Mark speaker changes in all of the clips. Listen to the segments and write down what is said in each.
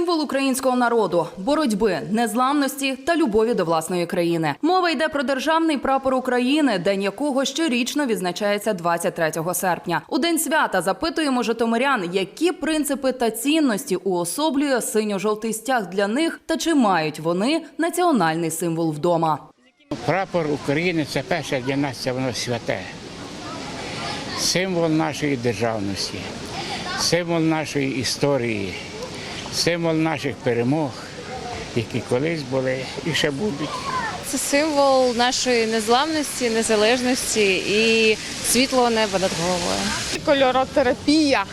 Speaker 1: символ українського народу, боротьби, незламності та любові до власної країни. Мова йде про державний прапор України, день якого щорічно відзначається 23 серпня. У день свята запитуємо житомирян, які принципи та цінності уособлює синьо-жовтий стяг для них, та чи мають вони національний символ вдома.
Speaker 2: Прапор України це перше для нас це воно святе. Символ нашої державності, символ нашої історії, символ наших перемог, які колись були і ще будуть.
Speaker 3: Це символ нашої незламності, незалежності і світлого неба над головою.
Speaker 4: кольоротерапія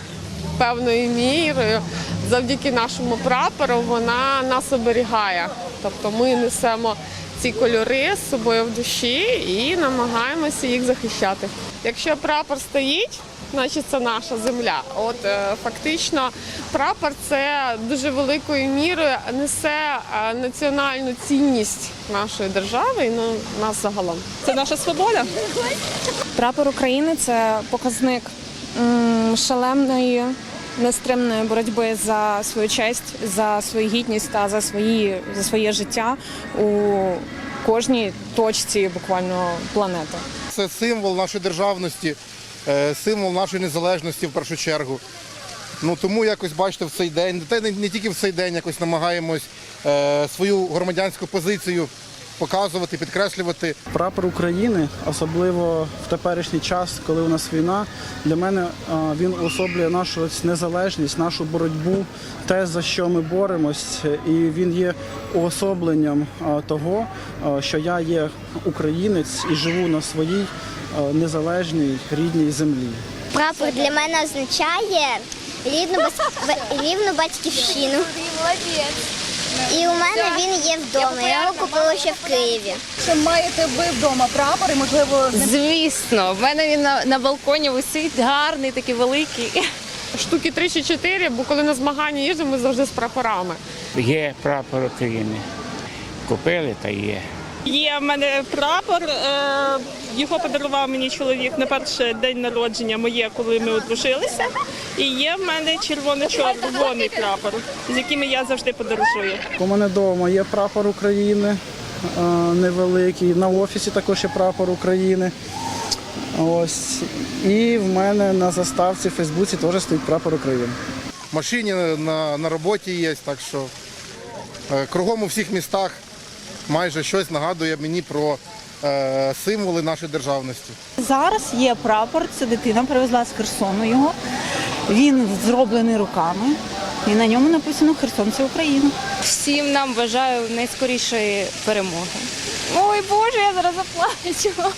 Speaker 4: певною мірою. Завдяки нашому прапору вона нас оберігає. Тобто ми несемо ці кольори з собою в душі і намагаємося їх захищати. Якщо прапор стоїть, значить це наша земля. От е, фактично прапор це дуже великою мірою несе е, національну цінність нашої держави і ну, нас загалом. Це наша свобода.
Speaker 5: Прапор України це показник м, шаленої, нестримної боротьби за свою честь, за свою гідність та за свої за своє життя у кожній точці буквально планети.
Speaker 6: Це символ нашої державності, символ нашої незалежності в першу чергу. Ну тому якось бачите в цей день, та не, не тільки в цей день, якось намагаємось е, свою громадянську позицію показувати, підкреслювати.
Speaker 7: Прапор України, особливо в теперішній час, коли у нас війна, для мене а, він особлює нашу незалежність, нашу боротьбу, те, за що ми боремось, і він є уособленням а, того, а, що я є українець і живу на своїй незалежній рідній землі.
Speaker 8: Прапор для мене означає рідну, рівну батьківщину. І у мене він є вдома. Я його купила ще в Києві.
Speaker 9: Чи маєте ви вдома прапор і можливо
Speaker 3: Звісно, в мене він на, на балконі висить гарний, такий великий.
Speaker 4: Штуки 3 чи 4, бо коли на змагання їздимо, ми завжди з прапорами.
Speaker 2: Є прапор України. Купили та є.
Speaker 10: Є в мене прапор. е, Його подарував мені чоловік на перший день народження моє, коли ми одружилися. І є в мене червоно-червоний прапор, з якими я завжди подорожую.
Speaker 7: У мене вдома є прапор України невеликий, на офісі також є прапор України. Ось. І в мене на заставці в Фейсбуці теж стоїть прапор України.
Speaker 6: В машині на, на роботі є, так що е, кругом у всіх містах майже щось нагадує мені про е, символи нашої державності.
Speaker 9: зараз є прапор. Це дитина привезла з Херсону його. Він зроблений руками, і на ньому написано Херсон це Україна.
Speaker 3: Всім нам бажаю найскорішої перемоги. Ой Боже, я зараз заплачу.